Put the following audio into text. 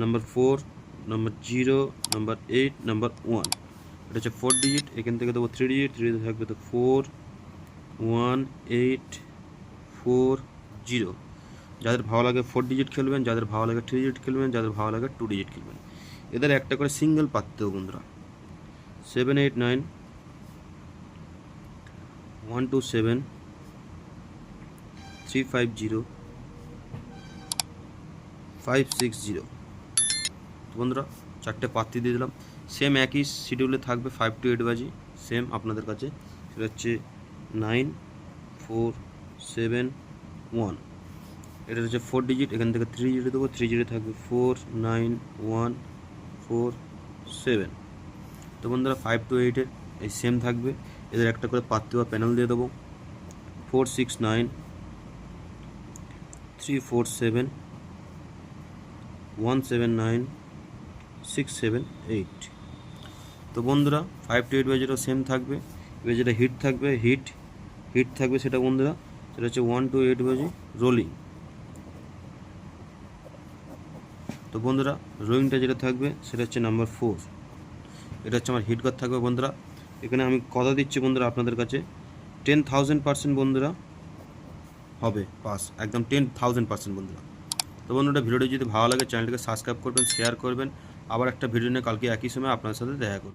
Number four number zero number eight number one এটা হচ্ছে four digit এখান থেকে দেবো থ্রি ডিজিট থ্রি থাকবে তো four one eight four zero যাদের ভালো লাগে ফোর ডিজিট খেলবেন, যাদের ভালো লাগে থ্রি ডিজিট খেলবেন, যাদের ভালো লাগে টু ডিজিট খেলবেন। এদের একটা করে সিঙ্গেল পাততে হবে বন্ধুরা। Seven eight nine one two seven three five zero five six zero বন্ধুরা, চারটে পাত্তি দিয়ে দিলাম। সেম একই শিডিউলে থাকবে ফাইভ টু এইট বাজি সেম আপনাদের কাছে। সেটা হচ্ছে নাইন ফোর সেভেন ওয়ান এটা হচ্ছে ফোর ডিজিট এখান থেকে থ্রি জিরো দেবো। থ্রি জিরো থাকবে four nine one four seven তো বন্ধুরা ফাইভ টু এইটের এই সেম থাকবে। এদের একটা করে পাত্তি বা প্যানেল দিয়ে দেবো। Four six nine three four seven one seven nine six seven eight তো বন্ধুরা ফাইভ টু এইট বাজেরও সেম থাকবে। এবার যেটা হিট থাকবে হিট হিট থাকবে সেটা বন্ধুরা, সেটা হচ্ছে ওয়ান টু এইট বাজে রোলিং তো বন্ধুরা রোলিংটা যেটা থাকবে, সেটা হচ্ছে নাম্বার ফোর এটা হচ্ছে আমার হিট কার্ড থাকবে বন্ধুরা। এখানে আমি কথা দিচ্ছি বন্ধুরা আপনাদের কাছে। টেন থাউজেন্ড পার্সেন্ট বন্ধুরা হবে পাস একদম টেন থাউজেন্ড পার্সেন্ট বন্ধুরা। তো বন্ধুরা, ভিডিওটি যদি ভালো লাগে চ্যানেলটিকে সাবস্ক্রাইব করবেন শেয়ার করবেন। আবার একটা ভিডিও নিয়ে কালকে একই সময় আপনার সাথে দেখা করব।